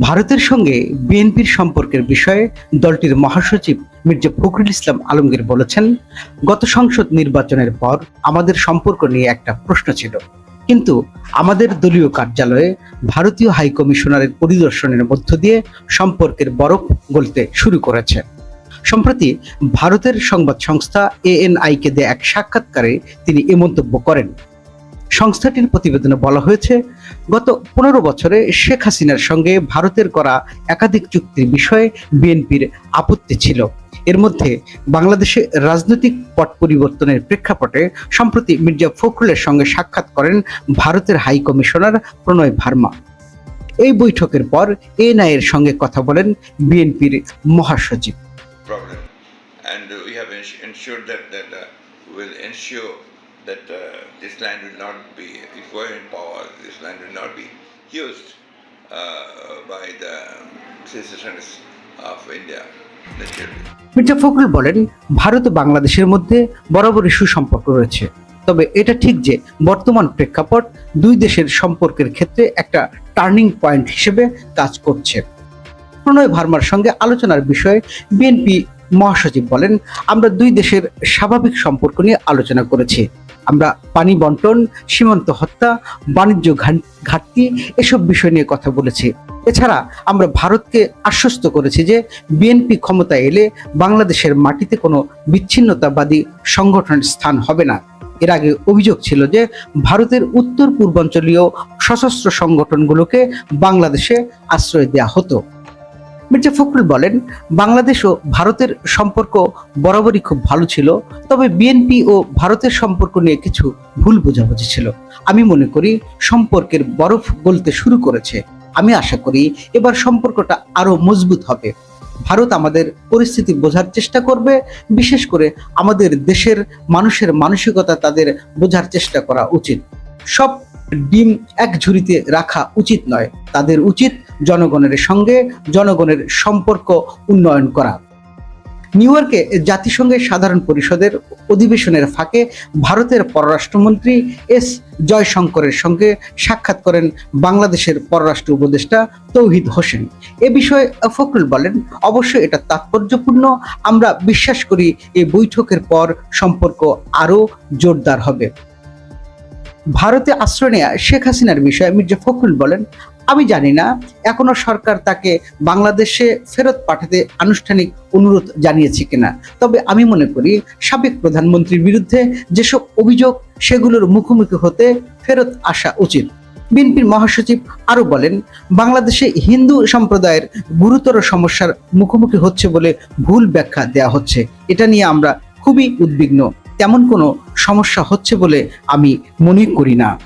ভারতের সঙ্গে বিএনপির সম্পর্কের বিষয়ে দলটির মহাসচিব মির্জা ফখরুল ইসলাম আলমগীর বলেছেন, গত সংসদ নির্বাচনের পর আমাদের সম্পর্ক নিয়ে একটা প্রশ্ন ছিল। কিন্তু আমাদের দলীয় কার্যালয়ে ভারতীয় হাই কমিশনারের পরিদর্শনের মধ্য দিয়ে সম্পর্কের বরফ গলতে শুরু করেছে। সম্প্রতি ভারতের সংবাদ সংস্থা এএনআইকে দেয়া এক সাক্ষাৎকারে তিনি এ মন্তব্য করেন। সংস্থাটির প্রতিবেদনে বলা হয়েছে, গত পনেরো বছরে শেখ হাসিনার সঙ্গে ভারতের করা একাধিক চুক্তির বিষয়ে বিএনপির আপত্তি ছিল। এর মধ্যে বাংলাদেশে রাজনৈতিক পট পরিবর্তনের প্রেক্ষাপটে সম্প্রতি মির্জা ফখরুলের সঙ্গে সাক্ষাৎ করেন ভারতের হাই কমিশনার প্রণয় ভার্মা। এই বৈঠকের পর এনআই এর সঙ্গে কথা বলেন বিএনপির মহাসচিব। That uh, this land will not be, if we're in power, this land will not be used uh, by the um, citizens of India. Mirza Fakhrul বলেন ভারত ও বাংলাদেশের মধ্যে বরাবরই সুসম্পর্ক রয়েছে। তবে এটা ঠিক যে বর্তমান প্রেক্ষাপট দুই দেশের সম্পর্কের ক্ষেত্রে একটা টার্নিং পয়েন্ট হিসেবে কাজ করছে। প্রণয় ভার্মার সঙ্গে আলোচনার বিষয়ে বিএনপি মহাসচিব বলেন আমরা দুই দেশের স্বাভাবিক সম্পর্ক নিয়ে আলোচনা করেছি। আমরা পানি বন্টন, সীমান্ত হত্যা, বাণিজ্য ঘাটতি এসব বিষয় নিয়ে কথা বলেছি। এছাড়া আমরা ভারতকে আশ্বস্ত করেছি যে বিএনপি ক্ষমতায় এলে বাংলাদেশের মাটিতে কোনো বিচ্ছিন্নতাবাদী সংগঠনের স্থান হবে না। এর আগে অভিযোগ ছিল যে ভারতের উত্তর পূর্বাঞ্চলীয় সশস্ত্র সংগঠনগুলোকে বাংলাদেশে আশ্রয় দেওয়া হতো। মির্জা ফখরুল বলেন, বাংলাদেশ ও ভারতের সম্পর্ক বরাবরই খুব ভালো ছিল, তবে বিএনপি ও ভারতের সম্পর্ক নিয়ে কিছু ভুল বোঝাবুঝি ছিল। আমি মনে করি সম্পর্কের বরফ গলতে শুরু করেছে। আমি আশা করি এবার সম্পর্কটা আরও মজবুত হবে। ভারত আমাদের পরিস্থিতি বোঝার চেষ্টা করবে, বিশেষ করে আমাদের দেশের মানুষের মানসিকতা তাদের বোঝার চেষ্টা করা উচিত। সব ডিম এক ঝুড়িতে রাখা উচিত নয়। তাদের উচিত জনগণের সঙ্গে জনগণের সম্পর্ক উন্নয়ন করা। নিউ ইয়র্কে জাতিসংঘের সাধারণ পরিষদের অধিবেশনের ফাঁকে ভারতের পররাষ্ট্রমন্ত্রী এস জয়শঙ্করের সঙ্গে সাক্ষাৎ করেন বাংলাদেশের পররাষ্ট্র উপদেষ্টা তৌহিদ হোসেন। এ বিষয়ে ফখরুল বলেন, অবশ্যই এটা তাৎপর্যপূর্ণ। আমরা বিশ্বাস করি, এই বৈঠকের পর সম্পর্ক আরও জোরদার হবে। ভারতে আশ্রয় নেয়া শেখ হাসিনার বিষয়ে মির্জা ফখরুল বলেন, আমি জানি না, এখনও সরকার তাকে বাংলাদেশে ফেরত পাঠাতে আনুষ্ঠানিক অনুরোধ জানিয়েছে কিনা। তবে আমি মনে করি, সাবেক প্রধানমন্ত্রীর বিরুদ্ধে যেসব অভিযোগ, সেগুলোর মুখোমুখি হতে ফেরত আসা উচিত। বিএনপির মহাসচিব আরও বলেন, বাংলাদেশে হিন্দু সম্প্রদায়ের গুরুতর সমস্যার মুখোমুখি হচ্ছে বলে ভুল ব্যাখ্যা দেয়া হচ্ছে। এটা নিয়ে আমরা খুবই উদ্বিগ্ন। তেমন কোনো সমস্যা হচ্ছে বলে আমি মনে করি না।